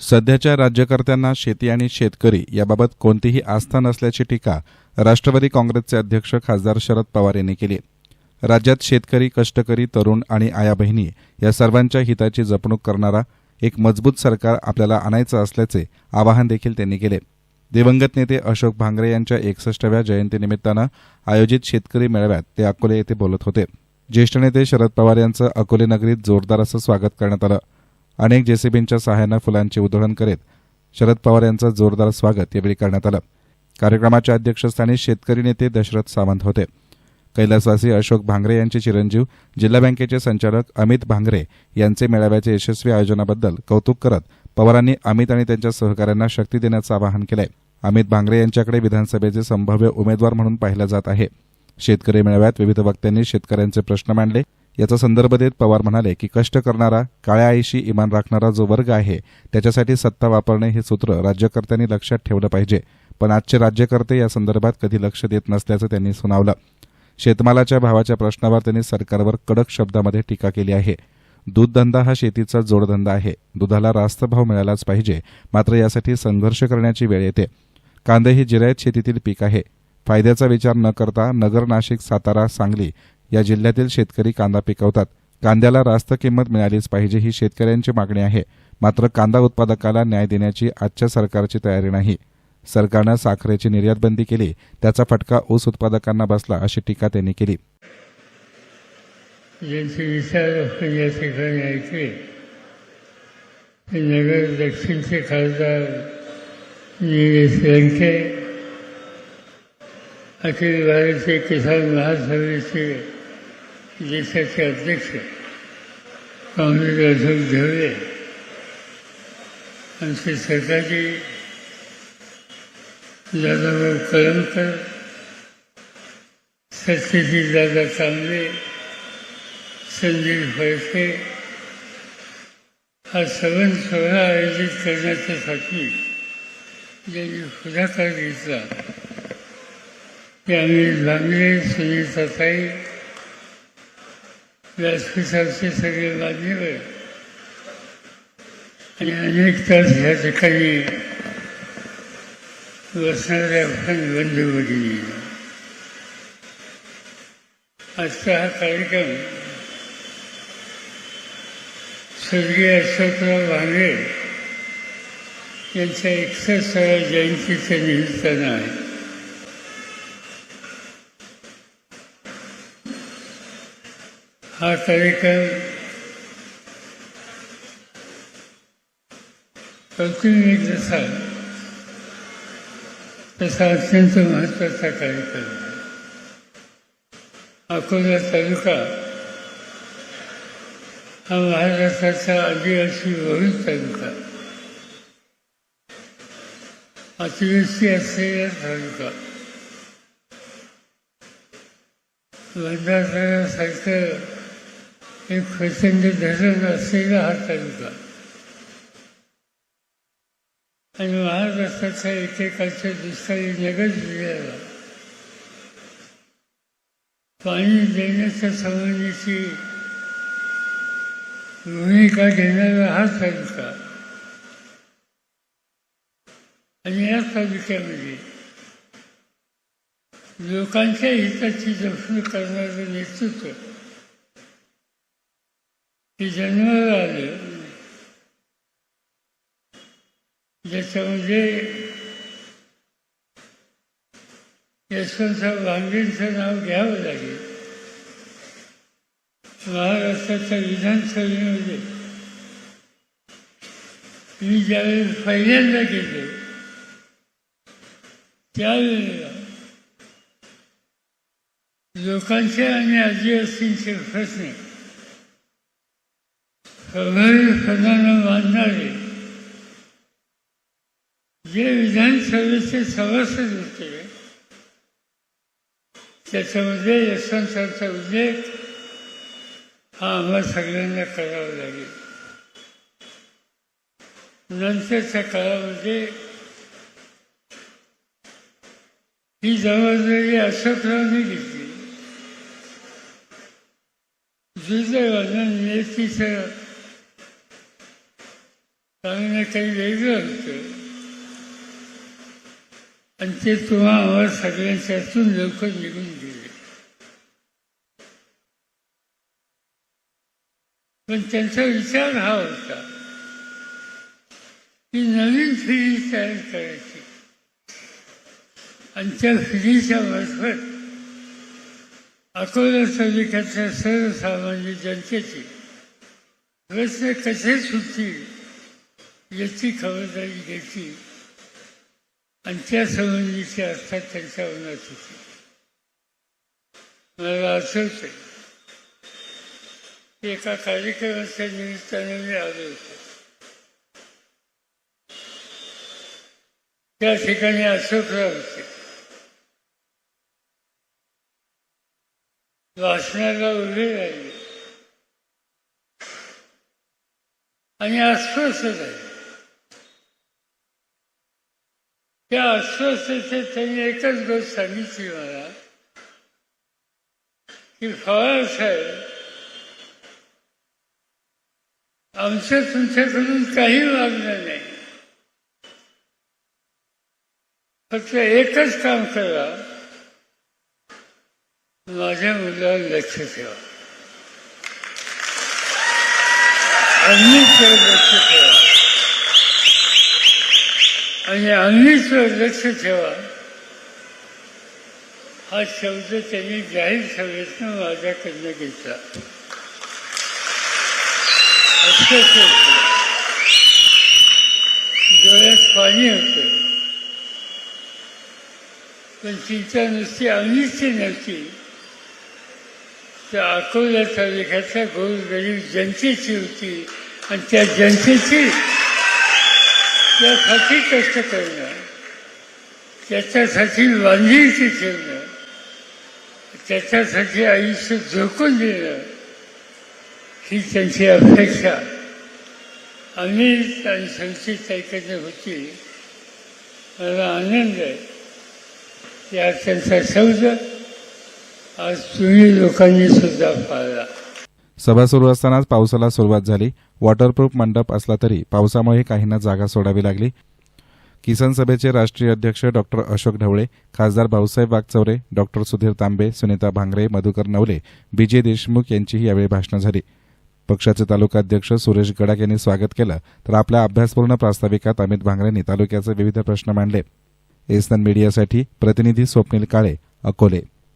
सध्याच्या राज्यकर्त्यांना शेती आणि शेतकरी याबाबत कोणतीही आस्था नसल्याची टीका राष्ट्रवादी काँग्रेसचे अध्यक्ष खासदार शरद पवार यांनी केली राज्यात शेतकरी कष्टकरी तरुण आणि आया बहिणी या सर्वांच्या हिताची जपणूक करणारा एक मजबूत सरकार आपल्याला आणायचं असल्याचे आवाहन देखील त्यांनी केले. दिवंगत नेते अशोक भांगरे यांच्या एकसष्टव्या जयंतीनिमित्तानं आयोजित शेतकरी मेळाव्यात ते अकोले येथे बोलत होते. ज्येष्ठ नेते शरद पवार यांचं अकोले नगरीत जोरदार असं स्वागत करण्यात आलं. अनेक जेसीबींच्या सहाय्यानं फुलांची उधळण करीत शरद पवार यांचं जोरदार स्वागत यावेळी करण्यात आलं. कार्यक्रमाच्या अध्यक्षस्थानी शेतकरी नेते दशरथ सावंत होते. कैलासवासी अशोक भांगरे यांचे चिरंजीव जिल्हा बँकेचे संचालक अमित भांगरे यांचे मेळाव्याच्या यशस्वी आयोजनाबद्दल कौतुक करत पवारांनी अमित आणि त्यांच्या सहकाऱ्यांना शक्ती देण्याचं आवाहन केलंय. अमित भांगरे यांच्याकडे विधानसभेचे संभाव्य उमेदवार म्हणून पाहिलं जात आहे. शेतकरी मेळाव्यात विविध वक्त्यांनी शेतकऱ्यांचे प्रश्न मांडले. याचा संदर्भ देत पवार म्हणाले की कष्ट करणारा काळ्या आईशी इमान राखणारा जो वर्ग आहे त्याच्यासाठी सत्ता वापरणे हे सूत्र राज्यकर्त्यांनी लक्षात ठेवलं पाहिजे. पण आजचे राज्यकर्ते या संदर्भात कधी लक्ष देत नसल्याचं त्यांनी सुनावलं. शेतमालाच्या भावाच्या प्रश्नावर त्यांनी सरकारवर कडक शब्दामध्ये टीका केली आहे. दूधधंदा हा शेतीचा जोडधंदा आहे. दुधाला रास्त भाव मिळालाच पाहिजे. मात्र यासाठी संघर्ष करण्याची वेळ येते. कांदे ही जिरायत शेतीतील पीक आहे. फायद्याचा विचार न करता नगर नाशिक सातारा सांगली या जिल्ह्यातील शेतकरी कांदा पिकवतात. कांद्याला रास्त किंमत मिळालीच पाहिजे ही शेतकऱ्यांची मागणी आहे. मात्र कांदा उत्पादकाला न्याय देण्याची आजच्या सरकारची तयारी नाही. सरकारनं साखरेची निर्यात बंदी केली त्याचा फटका ऊस उत्पादकांना बसला अशी टीका त्यांनी केली. विचार या ठिकाणी ऐकले ते नगर दक्षिणचे खासदार निलेश लंके अखिल भारतीय किसान महासभेचे देशाचे अध्यक्ष. काँग्रेस अशोक ढवळे आमचे सरकारचे दादाभाऊ कलमकर सत्यजी दादा कांबळे संजीव फळके हा सवन सोहळा आयोजित करण्याच्यासाठी ज्यांनी पुढाकार घेतला ते आम्ही लांबले सुनीताताई व्यासपीठाचे सगळे मान्यवर आणि अनेक तास ह्या ठिकाणी बसणाऱ्या आपण बंधू आजचा हा कार्यक्रम स्वर्गीय अशोकराव भांगे यांच्या एकसष्टाव्या जयंतीच्या निमित्तानं आहे हा कार्यक्रम कौटुंबिक जसा तसा अत्यंत महत्त्वाचा कार्यक्रम अकोला तालुका हा महाराष्ट्राचा आदिवासी बहुल तालुका. अतिवृष्टी असलेला तालुका. भंडारसारखं एक प्रचंड धरण असलेला हा तालुका. आणि महाराष्ट्राच्या एकेकाच्या दुसऱ्या नगर जिल्ह्याला पाणी देण्याच्या संबंधीची भूमिका घेणारा हा तालुका. आणि या तालुक्यामध्ये लोकांच्या हिताची जपणूक करणारं नेतृत्व हे जन्माला आलं ज्याच्यामध्ये यशवंतराव गांधींचं नाव घ्यावं लागेल महाराष्ट्राच्या विधानसभेमध्ये मी ज्यावेळेस पहिल्यांदा गेलो त्यावेळेला लोकांचे आणि आदिवासींचे प्रश्न प्रभावीपणानं मानणारे. जे विधानसभेचे सभासद होते त्याच्यामध्ये यशवंतांचा उल्लेख हा आम्हा सगळ्यांना करावा लागेल. नंतरच्या काळामध्ये ही जबाबदारी अशोकरावने घेतली. दुर्दैवानं नेतीचं मागणं काही वेगळं होतं. आणि ते तुम्हा आम्हाला सगळ्यांच्यातून लवकर निघून गेले. पण त्यांचा विचार हा होता की नवीन पिढी तयार करायची. आणि त्या पिढीच्या मार्फत अकोला तालुक्यातल्या सर्वसामान्य जनतेची प्रश्न कसे सुटतील? याची खबरदारी घ्यायची. आणि त्या संबंधीची अर्थात त्यांच्या मनात होती मला आठवत आहे. एका कार्यक्रमाच्या निमित्ताने मी आलो होतो. त्या ठिकाणी अशोकराव होते. वाचण्याला उभे राहिले. आणि अस्वस्थ झाले. त्या अस्वस्थतेत त्यांनी एकच गोष्ट सांगितली मला की फवार साहेब आमचं तुमच्याकडून काही मागणं नाही फक्त एकच काम करा माझ्या मुलावर लक्ष ठेवा अन्य लक्ष ठेवा आणि अग्नीचं लक्ष ठेवा. हा शब्द त्यांनी जाहीर सभेतनं माझ्याकडनं घेतला. डोळ्यात पाणी होतं. पण चिंता नुसती अग्नीची नव्हती. तर अकोला तालुक्यातल्या गोरगरीब जनतेची होती. आणि त्या जनतेची त्यासाठी कष्ट करणं त्याच्यासाठी बांधिलकी ठेवणं त्याच्यासाठी आयुष्य झोकून देणं ही त्यांची अपेक्षा. आम्ही आणि संचित ऐकणं होती. मला आनंद आहे. या त्यांचा शब्द आज तुम्ही लोकांनी सुद्धा पाळला. सभा सुरू असतानाच पावसाला सुरुवात झाली. वॉटरप्रूफ मंडप असला तरी पावसामुळे काहींना जागा सोडावी लागली. किसान सभेचे राष्ट्रीय अध्यक्ष डॉक्टर अशोक ढवळे खासदार भाऊसाहेब वागचौरे डॉक्टर सुधीर तांबे सुनीता भांगरे मधुकर नवले विजय देशमुख यांचीही यावेळी भाषणं झाली. पक्षाचे तालुकाध्यक्ष सुरेश गडाख यांनी स्वागत केलं तर आपल्या अभ्यासपूर्ण प्रास्ताविकात अमित भांगरेंनी तालुक्याचे विविध प्रश्न मांडले. एसनन मीडियासाठी प्रतिनिधी स्वप्नील काळे अकोले.